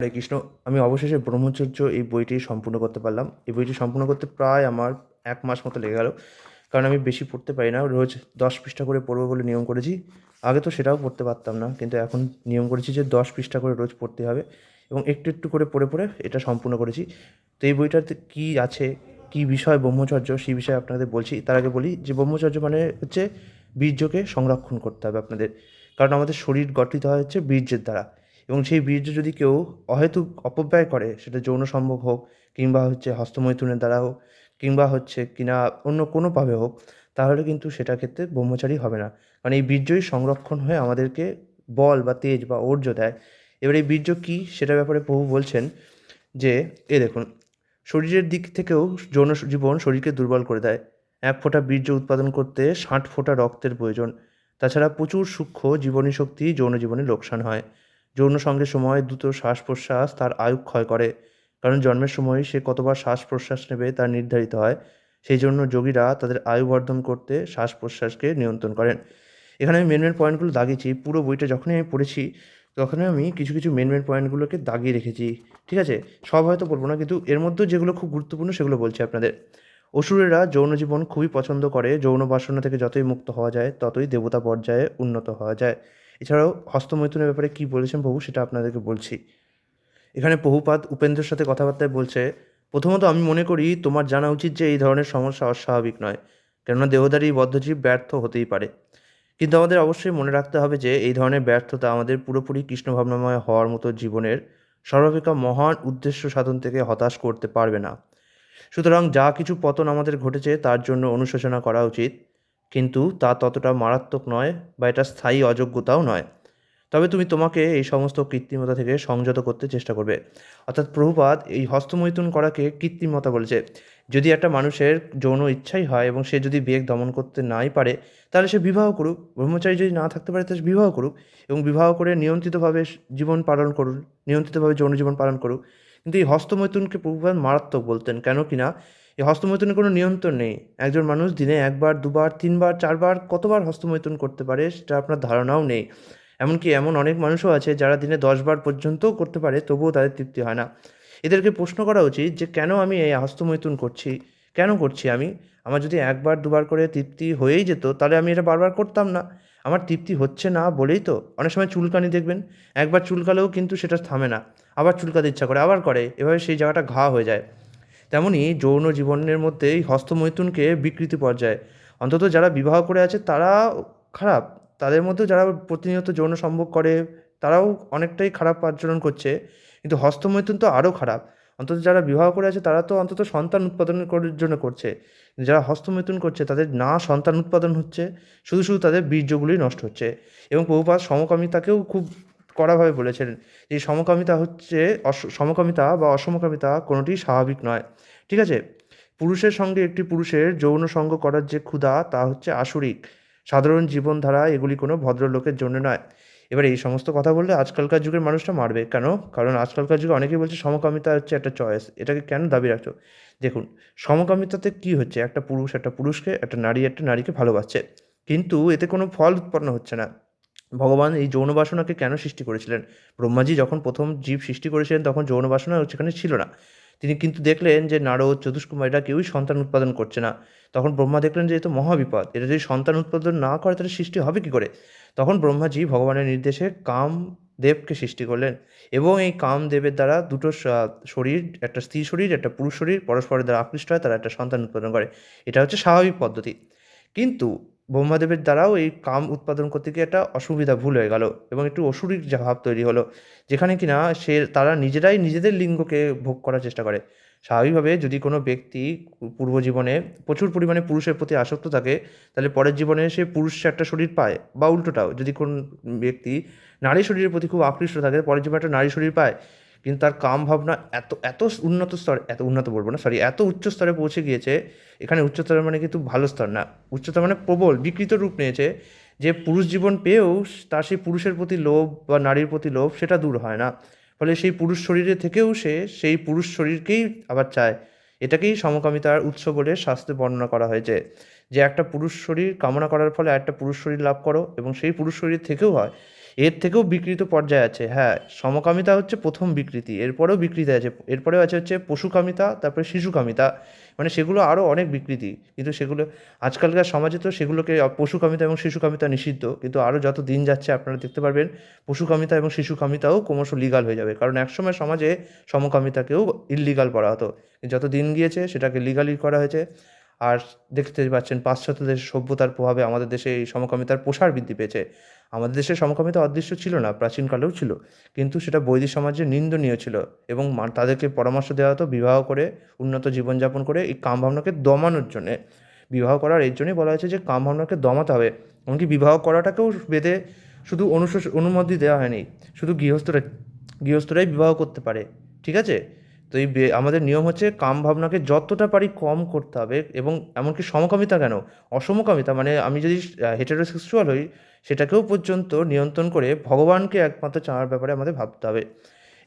হরে কৃষ্ণ, আমি অবশেষে ব্রহ্মচর্য এই বইটি সম্পূর্ণ করতে পারলাম। এই বইটি সম্পূর্ণ করতে প্রায় আমার এক মাস মতো লেগে গেল, কারণ আমি বেশি পড়তে পারি না। রোজ দশ পৃষ্ঠা করে পড়ব বলে নিয়ম করেছি। আগে তো সেটাও পড়তে পারতাম না, কিন্তু এখন নিয়ম করেছি যে দশ পৃষ্ঠা করে রোজ পড়তে হবে এবং একটু একটু করে পড়ে পড়ে এটা সম্পূর্ণ করেছি। তো এই বইটাতে কী আছে, কী বিষয় ব্রহ্মচর্য, সেই বিষয়ে আপনাদের বলছি। তার আগে বলি যে ব্রহ্মচর্য মানে হচ্ছে বীর্যকে সংরক্ষণ করতে হবে আপনাদের, কারণ আমাদের শরীর গঠিত হয় হচ্ছে বীর্যের দ্বারা। এবং সেই বীর্য যদি কেউ অহেতুক অপব্যয় করে, সেটা যৌন সম্ভব হোক কিংবা হচ্ছে হস্তমৈথুনের দ্বারা হোক কিংবা হচ্ছে কিনা অন্য কোনোভাবে হোক, তাহলে কিন্তু সেটা ক্ষেত্রে ব্রহ্মচারী হবে না। কারণ এই বীর্যই সংরক্ষণ হয়ে আমাদেরকে বল বা তেজ বা ঔর্য দেয়। এবার এই বীর্য কী সেটার ব্যাপারে প্রভু বলছেন যে, এ দেখুন, শরীরের দিক থেকেও যৌন জীবন শরীরকে দুর্বল করে দেয়। এক ফোঁটা বীর্য উৎপাদন করতে ষাট ফোঁটা রক্তের প্রয়োজন। তাছাড়া প্রচুর সূক্ষ্ম জীবনী শক্তি যৌন জীবনে লোকসান হয়। যৌন সঙ্গের সময় দ্রুত শ্বাস প্রশ্বাস তার আয়ু ক্ষয় করে। কারণ জন্মের সময় সে কতবার শ্বাস প্রশ্বাস নেবে তা নির্ধারিত হয়। সেই জন্য যোগীরা তাদের আয়ু বর্ধন করতে শ্বাস প্রশ্বাসকে নিয়ন্ত্রণ করেন। এখানে আমি মেন মেন পয়েন্টগুলো দাগিয়েছি। পুরো বইটা যখনই আমি পড়েছি, তখনই আমি কিছু কিছু মেন মেন পয়েন্টগুলোকে দাগিয়ে রেখেছি। ঠিক আছে? সব হয়তো বলব না, কিন্তু এর মধ্যে যেগুলো খুব গুরুত্বপূর্ণ সেগুলো বলছি আপনাদের। অসুরেরা যৌন জীবন খুবই পছন্দ করে। যৌন বাসনা থেকে যতই মুক্ত হওয়া যায়, ততই দেবতা পর্যায়ে উন্নত হওয়া যায়। এছাড়াও হস্তমৈথুনের ব্যাপারে কী বলেছেন প্রভু সেটা আপনাদেরকে বলছি। এখানে বহুপাত উপেন্দ্রের সাথে কথাবার্তায় বলছে, প্রথমত আমি মনে করি তোমার জানা উচিত যে এই ধরনের সমস্যা অস্বাভাবিক নয়, কেননা দেহদারী বদ্ধজীব ব্যর্থ হতেই পারে। কিন্তু আমাদের অবশ্যই মনে রাখতে হবে যে এই ধরনের ব্যর্থতা আমাদের পুরোপুরি কৃষ্ণ ভাবনাময় হওয়ার মতো জীবনের সর্বাপেক্ষা মহান উদ্দেশ্য সাধন থেকে হতাশ করতে পারবে না। সুতরাং যা কিছু পতন আমাদের ঘটেছে তার জন্য অনুশোচনা করা উচিত। কিন্তু তা ততটা মারাত্মক নয় বা এটা স্থায়ী অযোগ্যতাও নয়। তবে তুমি তোমাকে এই সমস্ত কৃত্রিমতা থেকে সংযত করতে চেষ্টা করবে। অর্থাৎ প্রভুপাত এই হস্তমৈথুন করাকে কৃত্রিমতা বলেছে। যদি একটা মানুষের যৌন ইচ্ছাই হয় এবং সে যদি বেগ দমন করতে নাই পারে, তাহলে সে বিবাহ করুক। ব্রহ্মচারী যদি না থাকতে পারে, তাহলে বিবাহ করুক এবং বিবাহ করে নিয়ন্ত্রিতভাবে জীবন পালন করুন, নিয়ন্ত্রিতভাবে যৌন জীবন পালন করুক। কিন্তু এই হস্তমৈথুনকে প্রভুপাত মারাত্মক বলতেন। কেন কিনা এই হস্তমৈথুনের কোনো নিয়ন্ত্রণ নেই। একজন মানুষ দিনে একবার, দুবার, তিনবার, চারবার, কতবার হস্তমৈথুন করতে পারে সেটা আপনার ধারণাও নেই। এমনকি এমন অনেক মানুষও আছে যারা দিনে দশবার পর্যন্তও করতে পারে, তবুও তাদের তৃপ্তি হয় না। এদেরকে প্রশ্ন করা উচিত যে, কেন আমি এই হস্তমৈথুন করছি? কেন করছি আমি? আমার যদি একবার, দুবার করে তৃপ্তি হয়েই যেত, তাহলে আমি এটা বারবার করতাম না। আমার তৃপ্তি হচ্ছে না বলেই তো? অনেক সময় চুলকানি দেখবেন, একবার চুলকালেও কিন্তু সেটা থামে না। আবার চুলকাতে ইচ্ছা করে, আবার করে। এভাবে সেই জায়গাটা ঘা হয়ে যায়। তেমনই যৌন জীবনের মধ্যে এই হস্তমৈথুনকে বিকৃতি পর্যায়ে। অন্তত যারা বিবাহ করে আছে, তারা খারাপ। তাদের মধ্যেও যারা প্রতিনিয়ত যৌন সম্ভোগ করে, তারাও অনেকটাই খারাপ আচরণ করছে। কিন্তু হস্তমৈথুন তো আরও খারাপ। অন্তত যারা বিবাহ করে আছে, তারা তো অন্তত সন্তান উৎপাদন করার জন্য করছে। যারা হস্তমৈথুন করছে, তাদের না সন্তান উৎপাদন হচ্ছে, শুধু শুধু তাদের বীর্যগুলি নষ্ট হচ্ছে। এবং বহুপাত সমকামিতাকেও খুব কড়াভাবে বলেছেন এই সমকামিতা হচ্ছে সমকামিতা বা অসমকামিতা কোনোটি স্বাভাবিক নয়। ঠিক আছে? পুরুষের সঙ্গে একটি পুরুষের যৌন সঙ্গ করার যে ক্ষুধা, তা হচ্ছে আসরিক। সাধারণ জীবনধারা এগুলি কোনো ভদ্রলোকের জন্য নয়। এবার এই সমস্ত কথা বললে আজকালকার যুগের মানুষটা মারবে। কেন? কারণ আজকালকার যুগে অনেকেই বলছে সমকামিতা হচ্ছে একটা চয়েস এটাকে কেন দাবি রাখছো? দেখুন, সমকামিতাতে কি হচ্ছে? একটা পুরুষ একটা পুরুষকে, একটা নারী একটা নারীকে ভালোবাসছে। কিন্তু এতে কোনো ফল উৎপন্ন হচ্ছে না। ভগবান এই যৌন বাসনাকে কেন সৃষ্টি করেছিলেন? ব্রহ্মাজি যখন প্রথম জীব সৃষ্টি করেছিলেন, তখন যৌন বাসনা সেখানে ছিল না। তিনি কিন্তু দেখলেন যে নারদ, চতুষ্কুমারীরা কেউই সন্তান উৎপাদন করছে না। তখন ব্রহ্মা দেখলেন যে এ তো মহাবিপদ। এটা যদি সন্তান উৎপাদন না করে, তাহলে সৃষ্টি হবে কি করে? তখন ব্রহ্মাজি ভগবানের নির্দেশে কাম দেবকে সৃষ্টি করলেন এবং এই কামদেবের দ্বারা দুটো শরীর, একটা স্ত্রী শরীর, একটা পুরুষ শরীর পরস্পরের দ্বারা আকৃষ্ট হয়, তারা একটা সন্তান উৎপাদন করে। এটা হচ্ছে স্বাভাবিক পদ্ধতি। কিন্তু ব্রহ্মাদেবের দ্বারাও এই কাম উৎপাদন করতে গিয়ে একটা অসুবিধা ভুল হয়ে গেল এবং একটু অসুরিক ভাব তৈরি হলো, যেখানে কিনা সে, তারা নিজেরাই নিজেদের লিঙ্গকে ভোগ করার চেষ্টা করে। স্বাভাবিকভাবে যদি কোনো ব্যক্তি পূর্ব জীবনে প্রচুর পরিমাণে পুরুষের প্রতি আসক্ত থাকে, তাহলে পরের জীবনে সে পুরুষ একটা শরীর পায়, বা উল্টোটাও, যদি কোন ব্যক্তি নারী শরীরের প্রতি খুব আকৃষ্ট থাকে, পরের জীবনে একটা নারী শরীর পায় কিন্তু তার কাম ভাবনা এত এত উন্নত স্তর, এত উন্নত বলব না সরি এত উচ্চ স্তরে পৌঁছে গিয়েছে, এখানে উচ্চতর মানে কিন্তু ভালো স্তর না উচ্চতর মানে প্রবল, বিকৃত রূপ নিয়েছে, যে পুরুষ জীবন পেয়েও তার সেই পুরুষের প্রতি লোভ বা নারীর প্রতি লোভ সেটা দূর হয় না, ফলে সেই পুরুষ শরীরে থেকেও সে সেই পুরুষ শরীরকেই আবার চায়, এটাকেই সমকামিতার উৎস বলে শাস্ত্রে বর্ণনা করা হয়েছে, যে একটা পুরুষ শরীর কামনা করার ফলে একটা পুরুষ শরীর লাভ করো, এবং সেই পুরুষ শরীর থেকেও হয় এর থেকেও বিকৃত পর্যায়ে আছে। হ্যাঁ সমকামিতা হচ্ছে প্রথম বিকৃতি, এরপরেও বিকৃতি আছে, এরপরেও আছে হচ্ছে পশুকামিতা, তারপরে শিশুকামিতা মানে সেগুলো আরও অনেক বিকৃতি। কিন্তু সেগুলো, আজকালকার সমাজে তো সেগুলোকে, পশুকামিতা এবং শিশুকামিতা নিষিদ্ধ, কিন্তু আরও যত দিন যাচ্ছে আপনারা দেখতে পারবেন, পশুকামিতা এবং শিশুকামিতাও ক্রমশ লিগাল হয়ে যাবে। কারণ একসময় সমাজে সমকামিতাকেও ইললিগাল করা হতো। যত দিন গিয়েছে সেটাকে লিগালি করা হয়েছে। আর দেখতে পাচ্ছেন পাশ্চাত্য দেশের সভ্যতার প্রভাবে আমাদের দেশে এই সমকামিতার প্রসার বৃদ্ধি পেয়েছে। আমাদের দেশে সমকামিতা অদৃশ্য ছিল না প্রাচীনকালেও ছিল, কিন্তু সেটা বৈদিক সমাজে নিন্দনীয় ছিল এবং তাদেরকে পরামর্শ দেওয়া হতো বিবাহ করে, উন্নত জীবনযাপন করে এই কাম ভাবনাকে দমানোর জন্যে। বিবাহ করার এর জন্যই বলা হয়েছে যে কাম ভাবনাকে দমাতে হবে, এমনকি বিবাহ করাটাকেও বেদে শুধু অনুমতি দেওয়া হয়নি, শুধু গৃহস্থরা, গৃহস্থরাই বিবাহ করতে পারে, ঠিক আছে? তো এই আমাদের নিয়ম হচ্ছে কাম ভাবনাকে যতটা পারি কম করতে হবে এবং এমনকি সমকামিতা কেন? অসমকামিতা মানে আমি যদি হেটারোসেক্সুয়াল হই, সেটাকেও পর্যন্ত নিয়ন্ত্রণ করে ভগবানকে একমাত্র চাওয়ার ব্যাপারে আমাদের ভাবতে হবে।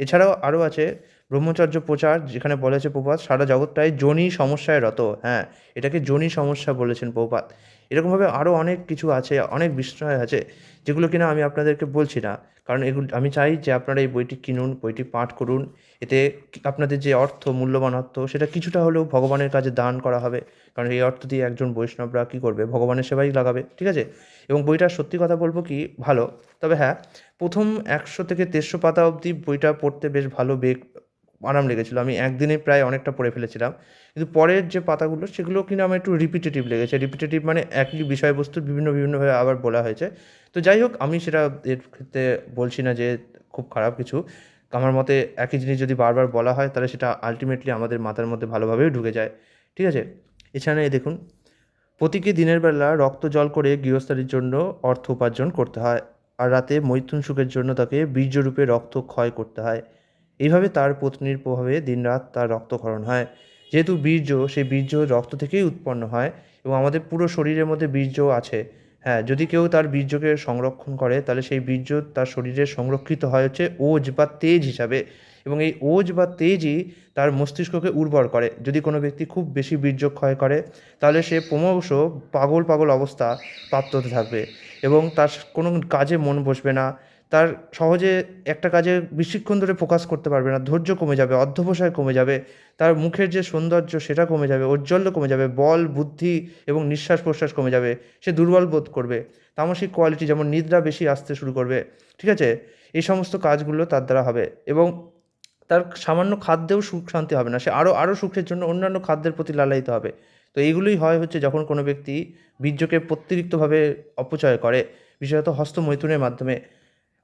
এছাড়াও আরও আছে ব্রহ্মচর্য প্রচার, যেখানে বলেছে প্রপাত সারা জগৎটাই জনি সমস্যায় রত। হ্যাঁ এটাকে জনি সমস্যা বলেছেন প্রপাত এরকমভাবে আরও অনেক কিছু আছে, অনেক বিষয় আছে, যেগুলো কিনা আমি আপনাদেরকে বলছি না। কারণ এগুলো আমি চাই যে আপনারা এই বইটি কিনুন, বইটি পাঠ করুন। এতে আপনাদের যে অর্থ, মূল্যবান অর্থ, সেটা কিছুটা হলেও ভগবানের কাছে দান করা হবে। কারণ এই অর্থ দিয়ে একজন বৈষ্ণবরা কী করবে? ভগবানের সেবাই লাগাবে, ঠিক আছে? এবং বইটা সত্যি কথা বলব কি? ভালো। তবে হ্যাঁ প্রথম একশো থেকে দেড়শো পাতা অবধি বইটা পড়তে বেশ ভালো বেগ আরাম লেগেছিলো। আমি একদিনে প্রায় অনেকটা পড়ে ফেলেছিলাম। কিন্তু পরের যে পাতাগুলো, সেগুলো কিনা আমার একটু রিপিটেটিভ লেগেছে। রিপিটেটিভ মানে একই বিষয়বস্তু বিভিন্ন বিভিন্নভাবে আবার বলা হয়েছে। তো যাই হোক, আমি সেটা এর ক্ষেত্রে বলছি না যে খুব খারাপ কিছু। আমার মতে একই জিনিস যদি বারবার বলা হয়, তাহলে সেটা আলটিমেটলি আমাদের মাথার মধ্যে ভালোভাবেই ঢুকে যায়। ঠিক আছে? এছাড়া এই দেখুন প্রতিটি দিনের বেলা রক্ত জল করে গৃহস্থালির জন্য অর্থ উপার্জন করতে হয়। আর রাতে মৈথুন সুখের জন্য তাকে বীর্যরূপে রক্ত ক্ষয় করতে হয়। এইভাবে তার পত্নীর প্রভাবে দিনরাত তার রক্তক্ষরণ হয়। যেহেতু বীর্য, সেই বীর্য রক্ত থেকেই উৎপন্ন হয় এবং আমাদের পুরো শরীরের মধ্যে বীর্য আছে। হ্যাঁ যদি কেউ তার বীর্যকে সংরক্ষণ করে, তাহলে সেই বীর্য তার শরীরে সংরক্ষিত হয় হচ্ছে ওজ বা তেজ হিসাবে। এবং এই ওজ বা তেজই তার মস্তিষ্ককে উর্বর করে। যদি কোনো ব্যক্তি খুব বেশি বীর্য ক্ষয় করে, তাহলে সে ক্রমশ পাগল পাগল অবস্থা প্রাপ্ত হতে থাকবে এবং তার কোনো কাজে মন বসবে না। তার সহজে একটা কাজে বেশিক্ষণ ধরে ফোকাস করতে পারবে না, ধৈর্য কমে যাবে, অধ্যবসায় কমে যাবে, তার মুখের যে সৌন্দর্য সেটা কমে যাবে, ঔজ্জ্বল্য কমে যাবে, বল, বুদ্ধি এবং নিঃশ্বাস প্রশ্বাস কমে যাবে, সে দুর্বল বোধ করবে তামসিক কোয়ালিটি যেমন নিদ্রা বেশি আসতে শুরু করবে, ঠিক আছে? এই সমস্ত কাজগুলো তার দ্বারা হবে এবং তার সামান্য খাদ্যেও সুখ শান্তি হবে না, সে আরও আরও সুখের জন্য অন্যান্য খাদ্যের প্রতি লালায়িত হবে। তো এইগুলোই হয় হচ্ছে যখন কোনো ব্যক্তি বীর্যকে প্রতিরিক্তভাবে অপচয় করে, বিশেষত হস্তমৈথুনের মাধ্যমে।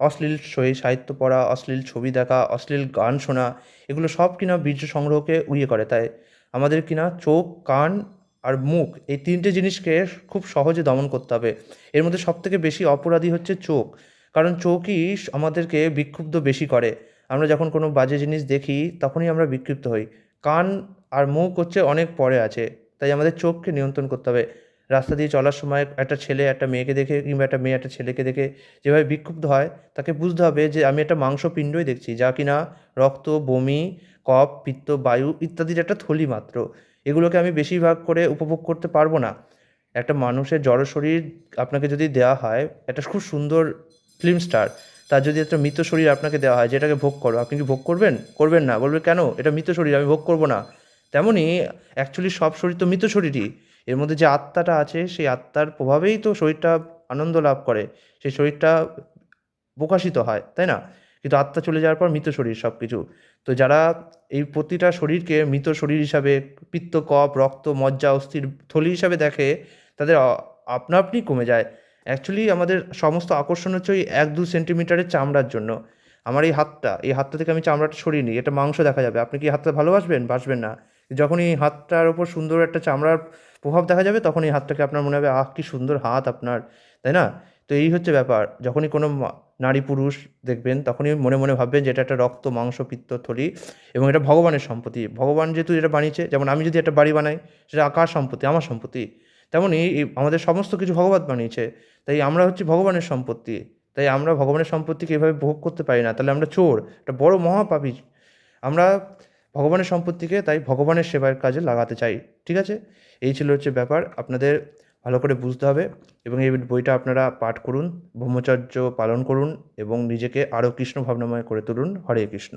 অশ্লীল সাহিত্য পড়া, অশ্লীল ছবি দেখা, অশ্লীল গান শোনা, এগুলো সব কিনা বীর্য সংগ্রহকে উইয়ে করে। তাই আমাদের কিনা চোখ, কান আর মুখ এই তিনটে জিনিসকে খুব সহজে দমন করতে হবে। এর মধ্যে সবথেকে বেশি অপরাধী হচ্ছে চোখ। কারণ চোখই আমাদেরকে বিক্ষুব্ধ বেশি করে। আমরা যখন কোনো বাজে জিনিস দেখি, তখনই আমরা বিক্ষিপ্ত হই। কান আর মুখ হচ্ছে অনেক পরে আছে। তাই আমাদের চোখকে নিয়ন্ত্রণ করতে হবে। রাস্তা দিয়ে চলার সময় একটা ছেলে, একটা মেয়েকে দেখে কিংবা একটা মেয়ে, একটা ছেলেকে দেখে যেভাবে বিক্ষুব্ধ হয়, তাকে বুঝতে হবে যে আমি একটা মাংসপিণ্ডই দেখছি, যা কিনা রক্ত, বমি, কফ, পিত্ত, বায়ু ইত্যাদির একটা থলি মাত্র। এগুলোকে আমি বেশিরভাগ করে উপভোগ করতে পারব না। একটা মানুষের জড় শরীর আপনাকে যদি দেওয়া হয়, একটা খুব সুন্দর ফিল্ম স্টার, তার যদি একটা মৃত শরীর আপনাকে দেওয়া হয়, যেটাকে ভোগ করো, আপনি কি ভোগ করবেন? করবেন না। বলবে কেন? এটা মৃত শরীর, আমি ভোগ করব না। তেমনই অ্যাকচুয়ালি সব শরীর তো মৃত শরীরই। এর মধ্যে যে আত্মাটা আছে, সেই আত্মার প্রভাবেই তো শরীরটা আনন্দ লাভ করে। সেই শরীরটা প্রকাশিত হয়, তাই না? কিন্তু আত্মা চলে যাওয়ার পর মৃত শরীর সব কিছু তো যারা এই প্রতিটা শরীরকে মৃত শরীর হিসাবে পিত্ত কপ রক্ত, মজ্জা, অস্থির থলি হিসাবে দেখে, তাদের আপনা আপনি কমে যায়। অ্যাকচুয়ালি আমাদের সমস্ত আকর্ষণ হচ্ছে ওই এক দু সেন্টিমিটারের চামড়ার জন্য। আমার এই হাতটা এই হাতটা থেকে আমি চামড়াটা সরিয়ে নিই, এটা মাংস দেখা যাবে। আপনি কি হাতটা ভালোবাসবেন? বাসবেন না। যখন এই হাতটার ওপর সুন্দর একটা চামড়ার প্রভাব দেখা যাবে তখন এই হাতটাকে আপনার মনে হবে, আহ, কি সুন্দর হাত আপনার। তাই না? তো এই হচ্ছে ব্যাপার। যখনই কোনো নারী পুরুষ দেখবেন, তখনই মনে মনে ভাববেন যে এটা একটা রক্ত, মাংস, পিত্ত, থলি এবং এটা ভগবানের সম্পত্তি। ভগবান যেহেতু এটা বানিয়েছে, যেমন আমি যদি একটা বাড়ি বানাই, সেটা আকার সম্পত্তি? আমার সম্পত্তি। তেমনই আমাদের সমস্ত কিছু ভগবান বানিয়েছে। তাই আমরা হচ্ছে ভগবানের সম্পত্তি। তাই আমরা ভগবানের সম্পত্তিকে এভাবে ভোগ করতে পারি না। তাহলে আমরা চোর, একটা বড় মহাপাপী। আমরা ভগবানের সম্পত্তিকে তাই ভগবানের সেবার কাজে লাগাতে চাই, ঠিক আছে? এই ছিল হচ্ছে ব্যাপার, আপনাদের ভালো করে বুঝতে হবে এবং এই বইটা আপনারা পাঠ করুন, ব্রহ্মচর্য পালন করুন এবং নিজেকে আরও কৃষ্ণ ভাবনাময় করে তুলুন, হরে কৃষ্ণ।